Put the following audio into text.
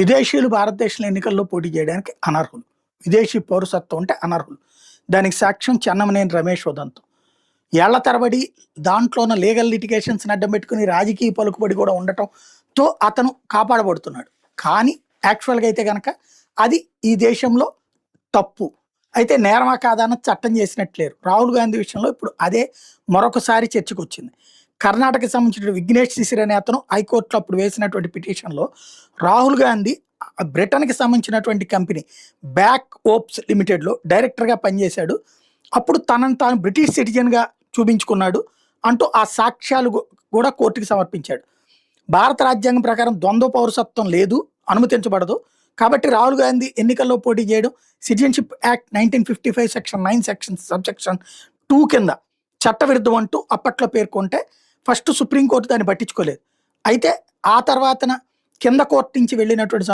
విదేశీయులు భారతదేశంలో ఎన్నికల్లో పోటీ చేయడానికి అనర్హులు. విదేశీ పౌరసత్వం అంటే అనర్హులు. దానికి సాక్ష్యం చెన్నమనేని రమేష్ ఉదంతం. ఏళ్ళ తరబడి దాంట్లోన లీగల్ లిటిగేషన్స్ని అడ్డం పెట్టుకుని రాజకీయ పలుకుబడి కూడా ఉండటంతో అతను కాపాడబడుతున్నాడు. కానీ యాక్చువల్గా అయితే కనుక అది ఈ దేశంలో తప్పు. అయితే నేరమా కాదన్న చట్టం చేసినట్లేరు రాహుల్ గాంధీ విషయంలో ఇప్పుడు అదే మరొకసారి చర్చకు వచ్చింది కర్ణాటకకి సంబంధించిన విఘ్నేష్ శిశిర్ అనే అతను హైకోర్టులో అప్పుడు వేసినటువంటి పిటిషన్లో రాహుల్ గాంధీ బ్రిటన్కి సంబంధించినటువంటి కంపెనీ బ్యాక్ ఓప్స్ లిమిటెడ్లో డైరెక్టర్గా పనిచేశాడు. అప్పుడు తనను తాను బ్రిటిష్ సిటిజన్గా చూపించుకున్నాడు అంటూ ఆ సాక్ష్యాలు కూడా కోర్టుకి సమర్పించాడు. భారత రాజ్యాంగం ప్రకారం ద్వంద్వ పౌరసత్వం లేదు అనుమతించబడదు. కాబట్టి రాహుల్ గాంధీ ఎన్నికల్లో పోటీ చేయడం citizenship act nineteen fifty five section nine section sub section two కింద చట్టవిరుద్ధం అంటూ అప్పట్లో పేర్కొంటే ఫస్ట్ సుప్రీంకోర్టు దాన్ని పట్టించుకోలేదు. అయితే ఆ తర్వాతన కింద కోర్టు నుంచి వెళ్ళినటువంటి